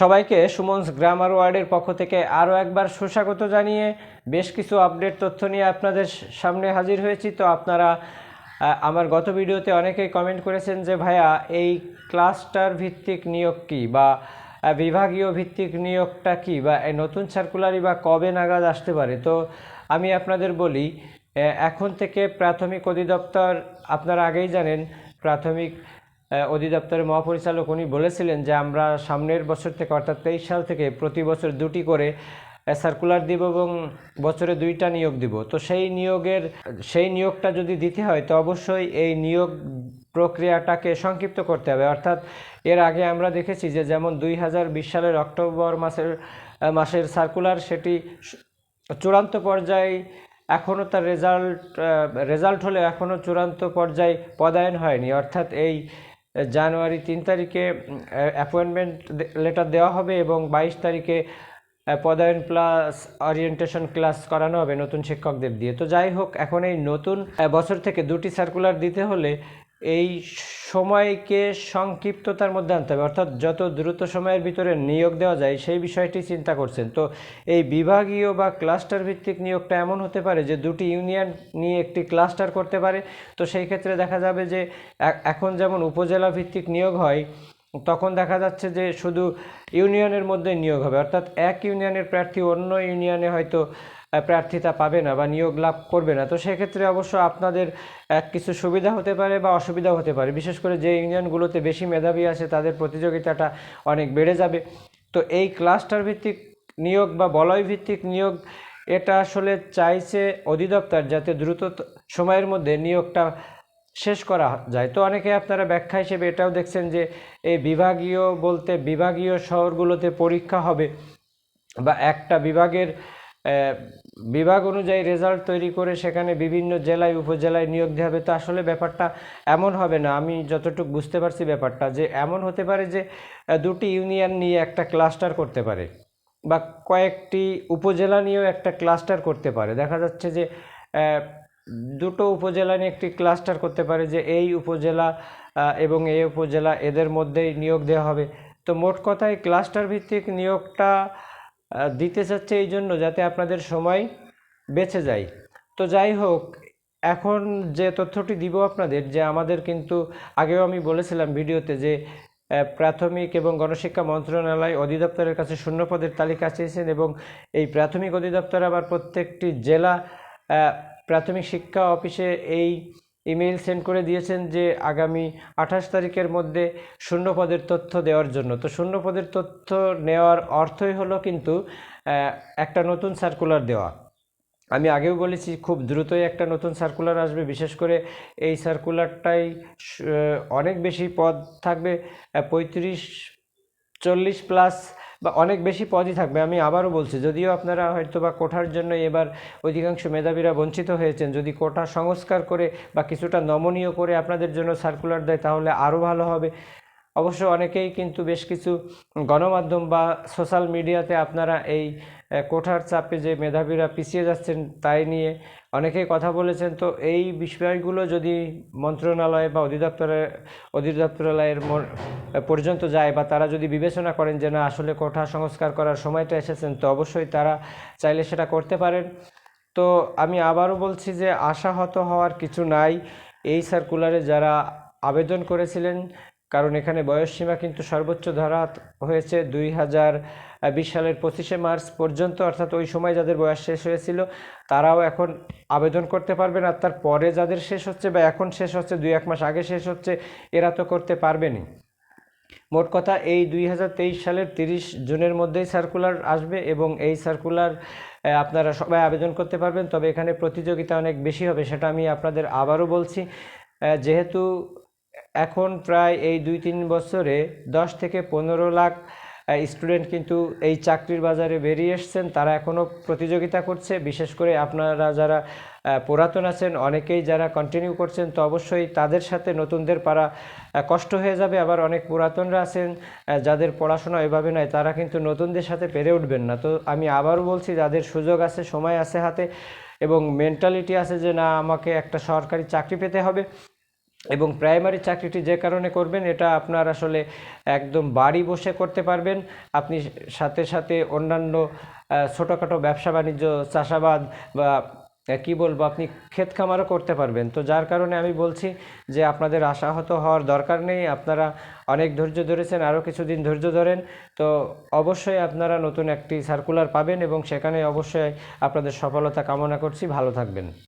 সবাইকে সুমনস গ্রামার ওয়ার্ডের পক্ষ থেকে আরও একবার সুস্বাগত জানিয়ে বেশ কিছু আপডেট তথ্য নিয়ে আপনাদের সামনে হাজির হয়েছি। তো আপনারা আমার গত ভিডিওতে অনেকেই কমেন্ট করেছেন যে, ভাইয়া, এই ক্লাস্টার ভিত্তিক নিয়োগ কী বা বিভাগীয় ভিত্তিক নিয়োগটা কী বা নতুন সার্কুলারই বা কবে নাগাদ আসতে পারে? তো আমি আপনাদের বলি এখন থেকে প্রাথমিক অধিদপ্তর, আপনারা আগেই জানেন, প্রাথমিক অধিদপ্তরের মহাপরিচালক উনি বলেছিলেন যে আমরা সামনের বছর থেকে অর্থাৎ তেইশ সাল থেকে প্রতি বছর দুটি করে সার্কুলার দিব এবং বছরে দুইটা নিয়োগ দিব। তো সেই নিয়োগের, সেই নিয়োগটা যদি দিতে হয়, তো অবশ্যই এই নিয়োগ প্রক্রিয়াটাকে সংক্ষিপ্ত করতে হবে। অর্থাৎ এর আগে আমরা দেখেছি যে যেমন দুই হাজার বিশ সালের অক্টোবর মাসের মাসের সার্কুলার সেটি চূড়ান্ত পর্যায়ে এখনও তার রেজাল্ট রেজাল্ট হলে এখনও চূড়ান্ত পর্যায়ে পদায়ন হয়নি। অর্থাৎ এই জানুয়ারি তিন তারিখে অ্যাপয়েন্টমেন্ট লেটার দেওয়া হবে এবং বাইশ তারিখে পদায়ন প্লাস অরিয়েন্টেশন ক্লাস করানো হবে নতুন শিক্ষকদের দিয়ে। তো যাই হোক, এখন এই নতুন বছর থেকে দুটি সার্কুলার দিতে হলে এই সময়কে সংক্ষিপ্ততার মধ্যে আনতে হবে। অর্থাৎ যত দ্রুত সময়ের ভিতরে নিয়োগ দেওয়া যায়, সেই বিষয়টি চিন্তা করছেন। তো এই বিভাগীয় বা ক্লাস্টার ভিত্তিক নিয়োগটা এমন হতে পারে যে দুটি ইউনিয়ন নিয়ে একটি ক্লাস্টার করতে পারে। তো সেই ক্ষেত্রে দেখা যাবে যে এখন যেমন উপজেলা ভিত্তিক নিয়োগ হয়, তখন দেখা যাচ্ছে যে শুধু ইউনিয়নের মধ্যে নিয়োগ হবে। অর্থাৎ এক ইউনিয়নের প্রার্থী অন্য ইউনিয়নে হয়তো প্রার্থিতা পাবে না বা নিয়োগ লাভ করবে না। তো সেক্ষেত্রে অবশ্য আপনাদের এক কিছু সুবিধা হতে পারে বা অসুবিধা হতে পারে। বিশেষ করে যে ইউনিয়নগুলোতে বেশি মেধাবী আছে, তাদের প্রতিযোগিতাটা অনেক বেড়ে যাবে। তো এই ক্লাস্টার ভিত্তিক নিয়োগ বা বলয় ভিত্তিক নিয়োগ, এটা আসলে চাইছে অধিদপ্তর যাতে দ্রুত সময়ের মধ্যে নিয়োগটা শেষ করা যায়। তো অনেকে আপনারা ব্যাখ্যা হিসেবে এটাও দেখছেন যে, এই বিভাগীয় বলতে বিভাগীয় শহরগুলোতে পরীক্ষা হবে বা একটা বিভাগের বিভাগ অনুযায়ী রেজাল্ট তৈরি করে সেখানে বিভিন্ন জেলায়, উপজেলায় নিয়োগ দেওয়া হবে, তো আসলে ব্যাপারটা এমন হবে না। আমি যতটুকু বুঝতে পারছি ব্যাপারটা যে এমন হতে পারে যে দুটি ইউনিয়ন নিয়ে একটা ক্লাস্টার করতে পারে বা কয়েকটি উপজেলা নিয়েও একটা ক্লাস্টার করতে পারে। দেখা যাচ্ছে যে দুটো উপজেলা নিয়ে একটি ক্লাস্টার করতে পারে যে এই উপজেলা এবং এই উপজেলা এদের মধ্যেই নিয়োগ দেওয়া হবে। তো মোট কথায় ক্লাস্টার ভিত্তিক নিয়োগটা দিতে চাচ্ছে এই জন্য যাতে আপনাদের সময় বেঁচে যায়। তো যাই হোক, এখন যে তথ্যটি দিব আপনাদের, যে আমাদের কিন্তু আগেও আমি বলেছিলাম ভিডিওতে যে প্রাথমিক এবং গণশিক্ষা মন্ত্রণালয় অধিদপ্তরের কাছে শূন্য পদের তালিকা চেয়েছেন এবং এই প্রাথমিক অধিদপ্তর আবার প্রত্যেকটি জেলা প্রাথমিক শিক্ষা অফিসে এই ইমেইল সেন্ড করে দিয়েছেন যে আগামী আঠাশ তারিখের মধ্যে শূন্যপদের তথ্য দেওয়ার জন্য। তো শূন্যপদের তথ্য নেওয়ার অর্থই হলো কিন্তু একটা নতুন সার্কুলার দেওয়া। আমি আগেও বলেছি, খুব দ্রুতই একটা নতুন সার্কুলার আসবে। বিশেষ করে এই সার্কুলারটাই অনেক বেশি পদ থাকবে পঁয়ত্রিশ, চল্লিশ প্লাস বা অনেক বেশি পদই থাকবে। আমি আবারও বলছি, যদিও আপনারা হয়তো বা কোঠার জন্য এবার অধিকাংশ মেধাবীরা বঞ্চিত হয়েছেন, যদি কোঠা সংস্কার করে বা কিছুটা নমনীয় করে আপনাদের জন্য সার্কুলার দেয়, তাহলে আরও ভালো হবে। অবশ্য অনেকেই কিন্তু বেশ কিছু গণমাধ্যম বা সোশ্যাল মিডিয়াতে আপনারা এই কোঠার চাপে যে মেধাবীরা পিছিয়ে যাচ্ছেন তাই নিয়ে অনেকেই কথা বলেছেন। তো এই বিষয়গুলো যদি মন্ত্রণালয় বা অধিদপ্তরের অধিদপ্তরালয়ের পর্যন্ত যায় বা তারা যদি বিবেচনা করেন যে না, আসলে কোঠা সংস্কার করার সময়টা এসেছেন, তো অবশ্যই তারা চাইলে সেটা করতে পারেন। তো আমি আবারও বলছি যে আশাহত হওয়ার কিছু নাই। এই সার্কুলারে যারা আবেদন করেছিলেন কারণ এখানে বয়সসীমা কিন্তু সর্বোচ্চ ধরা হয়েছে দুই হাজার বিশ সালের পঁচিশে মার্চ পর্যন্ত, অর্থাৎ ওই সময় যাদের বয়স শেষ হয়েছিল, তারাও এখন আবেদন করতে পারবেন আর তার পরে যাদের শেষ হচ্ছে বা এখন শেষ হচ্ছে, দুই এক মাস আগে শেষ হচ্ছে, এরা তো করতে পারবেনই। মোট কথা, এই দুই হাজার তেইশ সালের তিরিশ জুনের মধ্যেই সার্কুলার আসবে এবং এই সার্কুলার আপনারা সবাই আবেদন করতে পারবেন। তবে এখানে প্রতিযোগিতা অনেক বেশি হবে, সেটা আমি আপনাদের আবারও বলছি। যেহেতু এখন প্রায় এই দুই তিন বছরে দশ থেকে পনেরো লাখ স্টুডেন্ট কিন্তু এই চাকরির বাজারে বেরিয়ে এসছেন। তারা এখনও প্রতিযোগিতা করছে। বিশেষ করে আপনারা যারা পুরাতন আছেন, অনেকেই যারা কন্টিনিউ করছেন, তো অবশ্যই তাদের সাথে নতুনদের পারা কষ্ট হয়ে যাবে। আবার অনেক পুরাতনরা আছেন যাদের পড়াশোনা এভাবে নয়, তারা কিন্তু নতুনদের সাথে পেরে উঠবেন না। তো আমি আবারও বলছি, যাদের সুযোগ আছে, সময় আছে হাতে এবং মেন্টালিটি আছে যে, না, আমাকে একটা সরকারি চাকরি পেতে হবে। এবং প্রাইমারি চাকরিটি যে কারণে করবেন, এটা আপনার আসলে একদম বাড়ি বসে করতে পারবেন। আপনি সাথে সাথে অন্যান্য ছোটোখাটো ব্যবসা বাণিজ্য, চাষাবাদ বা কি বলব, আপনি ক্ষেত খামারও করতে পারবেন। তো যার কারণে আমি বলছি যে আপনাদের আশাহত হওয়ার দরকার নেই। আপনারা অনেক ধৈর্য ধরেছেন, আরও কিছুদিন ধৈর্য ধরেন। তো অবশ্যই আপনারা নতুন একটি সার্কুলার পাবেন এবং সেখানে অবশ্যই আপনাদের সফলতা কামনা করছি। ভালো থাকবেন।